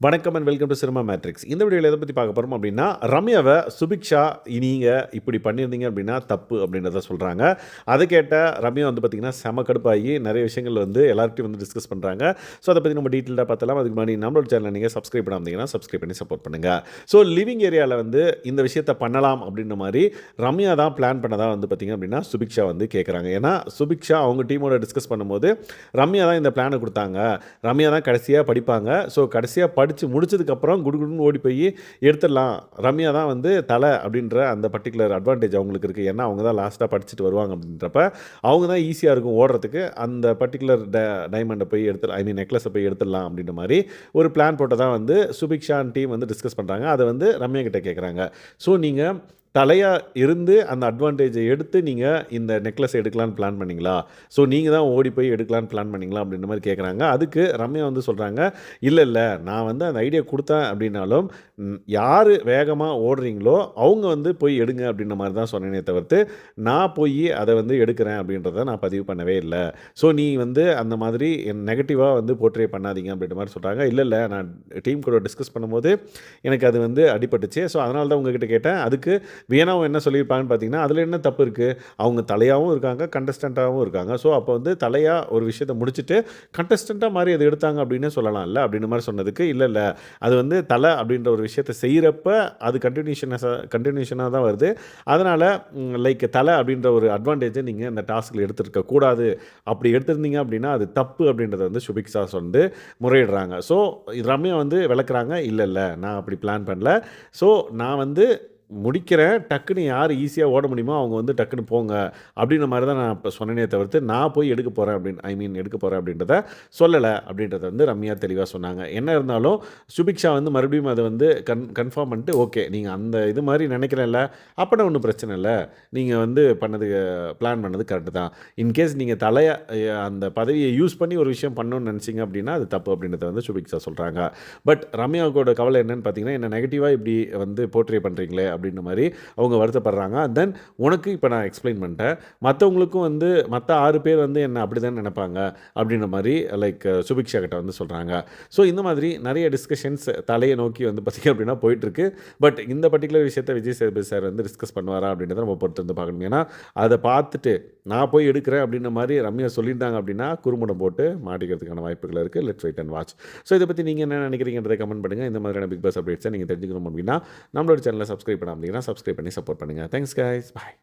வணக்கம் and welcome to cinema matrix இந்த வீடியோவில் எதை பற்றி பார்க்க போகிறோம் அப்படின்னா ரம்யாவை சுபிக்ஷா நீங்கள் இப்படி பண்ணியிருந்தீங்க அப்படின்னா தப்பு அப்படின்றத சொல்கிறாங்க அதை கேட்ட ரம்யா வந்து பார்த்திங்கன்னா செம கடுப்பாகி நிறைய விஷயங்கள் வந்து எல்லார்ட்டையும் வந்து டிஸ்கஸ் பண்ணுறாங்க ஸோ அதை பற்றி நம்ம டீட்டெயிலாக பார்த்தலாம் அதுக்கு முன்னாடி நம்மளோட சேனலை நீங்கள் சப்ஸ்கிரைப் பண்ணாமீங்கன்னா சப்ஸ்கிரைப் பண்ணி சப்போர்ட் பண்ணுங்கள் ஸோ லிவிங் ஏரியாவில் வந்து இந்த விஷயத்தை பண்ணலாம் அப்படின்ற மாதிரி ரம்யா தான் பிளான் பண்ணதாக வந்து பார்த்திங்க அப்படின்னா சுபிக்ஷா வந்து கேட்குறாங்க ஏன்னா சுபிக்ஷா அவங்க டீமோட டிஸ்கஸ் பண்ணும்போது ரம்யா தான் இந்த பிளானை கொடுத்தாங்க. ரம்யா தான் கடைசியாக படிப்பாங்க. ஸோ கடைசியாக படித்து முடிச்சதுக்கப்புறம் குடுகுடுன்னு ஓடி போய் எடுத்துடலாம். ரம்யா தான் வந்து தலை அப்படின்ற அந்த பர்டிகுலர் அட்வான்டேஜ் அவங்களுக்கு இருக்குது ஏன்னா அவங்க தான் லாஸ்ட்டாக படிச்சுட்டு வருவாங்க அப்படின்றப்ப அவங்க தான் ஈஸியாக இருக்கும் ஓடுறதுக்கு. அந்த பர்டிகுலர் ட டைமண்டை போய் எடுத்து ஐ மீன் நெக்லஸை போய் எடுத்துடலாம் அப்படின்ற மாதிரி ஒரு பிளான் போட்டு தான் வந்து சுபிக்ஷான் டீம் வந்து டிஸ்கஸ் பண்ணுறாங்க அதை வந்து ரம்யா கிட்டே கேட்குறாங்க ஸோ நீங்கள் தலையாக இருந்து அந்த அட்வான்டேஜை எடுத்து நீங்கள் இந்த நெக்லஸ் எடுக்கலான்னு பிளான் பண்ணிங்களா? ஸோ நீங்கள் தான் ஓடி போய் எடுக்கலான்னு பிளான் பண்ணிங்களா? அப்படின்ற மாதிரி கேட்குறாங்க அதுக்கு ரம்யா வந்து சொல்கிறாங்க இல்லை இல்லை நான் வந்து அந்த ஐடியா கொடுத்தேன் அப்படின்னாலும் யார் வேகமாக ஓடுறீங்களோ அவங்க வந்து போய் எடுங்க அப்படின்ற மாதிரி தான் சொன்னேனே தவிர்த்து நான் போய் அதை வந்து எடுக்கிறேன் அப்படின்றத நான் பதிவு பண்ணவே இல்லை. ஸோ நீ வந்து அந்த மாதிரி நெகட்டிவாக வந்து போர்ட்ரே பண்ணாதீங்க அப்படின்ற மாதிரி சொல்கிறாங்க இல்லை இல்லை நான் டீம் கூட டிஸ்கஸ் பண்ணும்போது எனக்கு அது வந்து அடிபட்டுச்சு. ஸோ அதனால தான் உங்ககிட்ட கேட்டேன். அதுக்கு வியனாவும் என்ன சொல்லியிருப்பாங்கன்னு பார்த்தீங்கன்னா அதில் என்ன தப்பு இருக்குது அவங்க தலையாகவும் இருக்காங்க கண்டஸ்டண்ட்டாகவும் இருக்காங்க. ஸோ அப்போ வந்து தலையாக ஒரு விஷயத்தை முடிச்சுட்டு கண்டஸ்டண்ட்டாக மாதிரி அதை எடுத்தாங்க அப்படின்னு சொல்லலாம் இல்லை அப்படின்ற மாதிரி சொன்னதுக்கு இல்லை இல்லை. அது வந்து தலை அப்படின்ற ஒரு விஷயத்தை செய்கிறப்ப அது கண்டினியூஷனாக கண்டினியூஷனாக தான் வருது. அதனால் லைக் தலை அப்படின்ற ஒரு அட்வான்டேஜை நீங்கள் இந்த டாஸ்கில் எடுத்துருக்க கூடாது. அப்படி எடுத்திருந்தீங்க அப்படின்னா அது தப்பு அப்படின்றத வந்து சுபிக்ஷா வந்து முறையிடுறாங்க. ஸோ ரம்யா வந்து விளக்குறாங்க இல்லை இல்லை நான் அப்படி பிளான் பண்ணல. ஸோ நான் வந்து முடிக்கிறேன் டக்குன்னு யார் ஈஸியாக ஓட முடியுமோ அவங்க வந்து டக்குன்னு போங்க அப்படின்ற மாதிரி தான் நான் இப்போ சொன்னனே தவிர்த்து நான் போய் எடுக்க போகிறேன் அப்படின்னு ஐ மீன் எடுக்க போகிறேன் அப்படின்றத சொல்லலை அப்படின்றத வந்து ரம்யா தெளிவாக சொன்னாங்க. என்ன இருந்தாலும் சுபிக்ஷா வந்து மறுபடியும் அதை வந்து கன் கன்ஃபார்ம் பண்ணிட்டு ஓகே நீங்கள் அந்த இது மாதிரி நினைக்கிறேன்ல அப்படின்னா ஒன்றும் பிரச்சனை இல்லை. நீங்கள் வந்து பண்ணது பிளான் பண்ணது கரெக்டு தான். இன்கேஸ் நீங்கள் தலையை அந்த பதவியை யூஸ் பண்ணி ஒரு விஷயம் பண்ணணும்னு நினச்சிங்க அப்படின்னா அது தப்பு அப்படின்றத வந்து சுபிக்ஷா சொல்கிறாங்க பட் ரம்யாவுக்கோட கவலை என்னன்னு பார்த்தீங்கன்னா என்ன நெகட்டிவாக இப்படி வந்து போர்ட்ரே பண்ணுறீங்களே அப்படின்ற மாதிரி அவங்க வருத்தப்படுறாங்க. தென் உனக்கு இப்போ நான் எக்ஸ்பிளைன் பண்ணிட்டேன். மற்றவங்களுக்கும் வந்து மற்ற ஆறு பேர் வந்து என்ன அப்படி தான் நினைப்பாங்க அப்படின்ற மாதிரி லைக் சுபிக்ஷா கிட்ட வந்து சொல்கிறாங்க ஸோ இந்த மாதிரி நிறைய டிஸ்கஷன்ஸ் தலையை நோக்கி வந்து பார்த்திங்க அப்படின்னா போயிட்டுருக்கு. பட் இந்த பர்டிகுலர் விஷயத்தை விஜய் சேதுபதி சார் வந்து டிஸ்கஸ் பண்ணுவாரா அப்படின்றத நம்ம பொறுத்து வந்து பார்க்கணும். ஏன்னா அதை பார்த்துட்டு நான் போய் எடுக்கிறேன் அப்படின்ற மாதிரி ரம்யா சொல்லியிருந்தாங்க அப்படின்னா குறும்படம் போட்டு மாட்டிக்கிறதுக்கான வாய்ப்புகள் இருக்குது let's wait and watch so இதை பற்றி நீங்கள் என்ன நினைக்கிறீங்கன்றதை கமெண்ட் பண்ணுங்கள் இந்த மாதிரியான பிக் பாஸ் அப்டேட்ஸை நீங்கள் தெரிஞ்சுக்கணும் அப்படின்னா நம்மளோட சேனலை சப்ஸ்கிரைப் பண்ணாமல் அப்படின்னா சப்ஸ்கிரைப் பண்ணி சப்போர்ட் பண்ணுங்கள் தேங்க்ஸ் கைஸ் பாய்